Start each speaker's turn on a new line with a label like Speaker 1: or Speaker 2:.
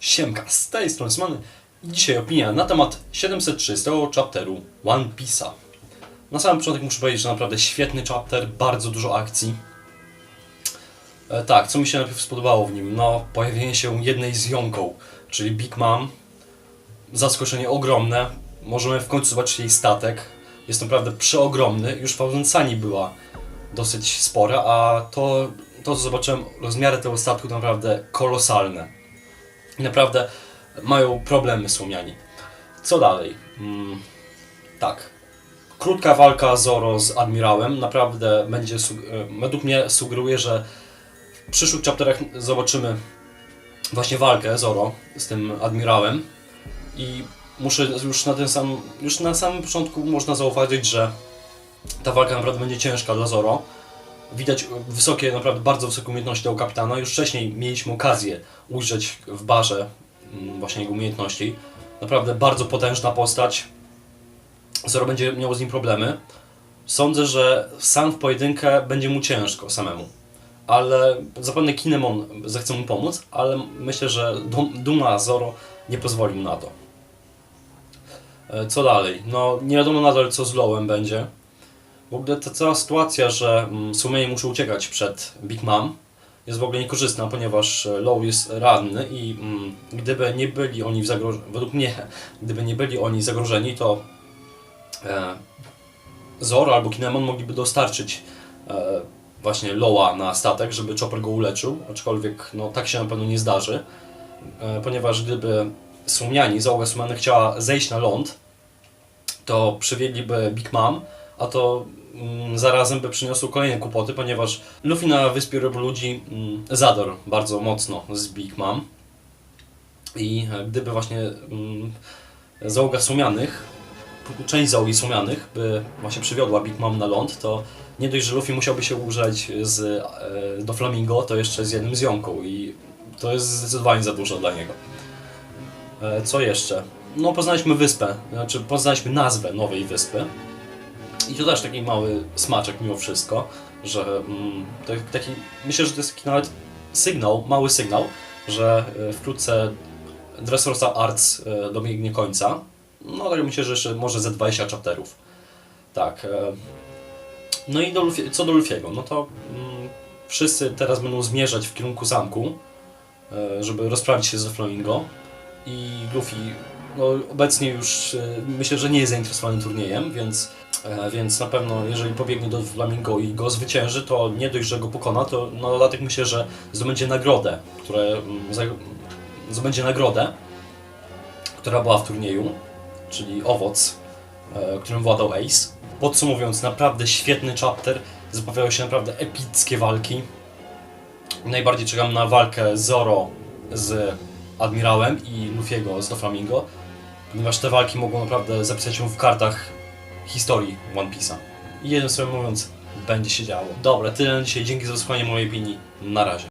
Speaker 1: Siemka, z tej strony Smany dzisiaj opinia na temat 730 chapteru One Piece'a. Na samym początek muszę powiedzieć, że naprawdę świetny chapter, bardzo dużo akcji. E, tak, co mi się najpierw spodobało w nim? No, pojawienie się jednej z Yonką, czyli Big Mom. Zaskoczenie ogromne. Możemy w końcu zobaczyć jej statek. Jest naprawdę przeogromny. Już w Audensani była dosyć spora, a to, to co zobaczyłem, rozmiary tego statku naprawdę kolosalne. I naprawdę mają problemy Słomiani. Co dalej? Mm, tak. Krótka walka Zoro z admirałem naprawdę będzie, e, według mnie sugeruje, że w przyszłych chapterach zobaczymy właśnie walkę Zoro z tym admirałem i muszę już na tym samym, już na samym początku można zauważyć, że ta walka naprawdę będzie ciężka dla Zoro. Widać wysokie, naprawdę bardzo wysokie umiejętności tego kapitana. Już wcześniej mieliśmy okazję ujrzeć w barze mm, właśnie jego umiejętności. Naprawdę bardzo potężna postać. Zoro będzie miał z nim problemy. Sądzę, że sam w pojedynkę będzie mu ciężko samemu. Ale zapewne Kinemon zechce mu pomóc, ale myślę, że dum- duma Zoro nie pozwoli mu na to. E, Co dalej? No nie wiadomo nadal co z Lowem będzie. W ogóle ta cała sytuacja, że mm, Sumienie muszą uciekać przed Big Mom jest w ogóle niekorzystna, ponieważ e, Low jest ranny i mm, gdyby nie byli oni w zagrożeniu, według mnie, gdyby nie byli oni zagrożeni, to e, Zoro albo Kinemon mogliby dostarczyć e, właśnie Lowa na statek, żeby Chopper go uleczył, aczkolwiek no, tak się na pewno nie zdarzy, e, ponieważ gdyby Sumiani, załoga Sumiany chciała zejść na ląd, to przywieźliby Big Mom, a to mm, zarazem by przyniosło kolejne kłopoty, ponieważ Luffy na Wyspie Ryb Ludzi mm, zador bardzo mocno z Big Mom. I e, gdyby właśnie mm, załoga Słomianych, p- część załogi Słomianych by właśnie przywiodła Big Mom na ląd, to nie dość, że Luffy musiałby się użać z, e, do Flamingo, to jeszcze z jednym z Jąką i to jest zdecydowanie za dużo dla niego. E, Co jeszcze? No poznaliśmy wyspę, znaczy poznaliśmy nazwę nowej wyspy. I to też taki mały smaczek mimo wszystko, że mm, taki, myślę, że to jest taki nawet sygnał, mały sygnał, że e, wkrótce Dressrosa Arts e, dobiegnie końca. No tak myślę, że jeszcze może ze 20 chapterów. Tak. e, No i do Luffy, co do Luffy'ego, no to mm, wszyscy teraz będą zmierzać w kierunku zamku, żeby rozprawić się ze Flamingo. I Luffy no, obecnie już myślę, że nie jest zainteresowany turniejem, więc, więc na pewno jeżeli pobiegnie do Flamingo i go zwycięży, to nie dość, że go pokona, to na dodatek myślę, że zdobędzie nagrodę, które, mm, zdobędzie nagrodę, która była w turnieju, czyli owoc, e, którym władał Ace. Podsumowując, naprawdę świetny chapter, zapowiadały się naprawdę epickie walki. Najbardziej czekam na walkę Zoro z Admirałem i Luffy'ego z Doflamingo, ponieważ te walki mogą naprawdę zapisać się w kartach historii One Piece'a. I jednym słowem mówiąc, będzie się działo. Dobra, tyle na dzisiaj. Dzięki za wysłuchanie mojej opinii. Na razie.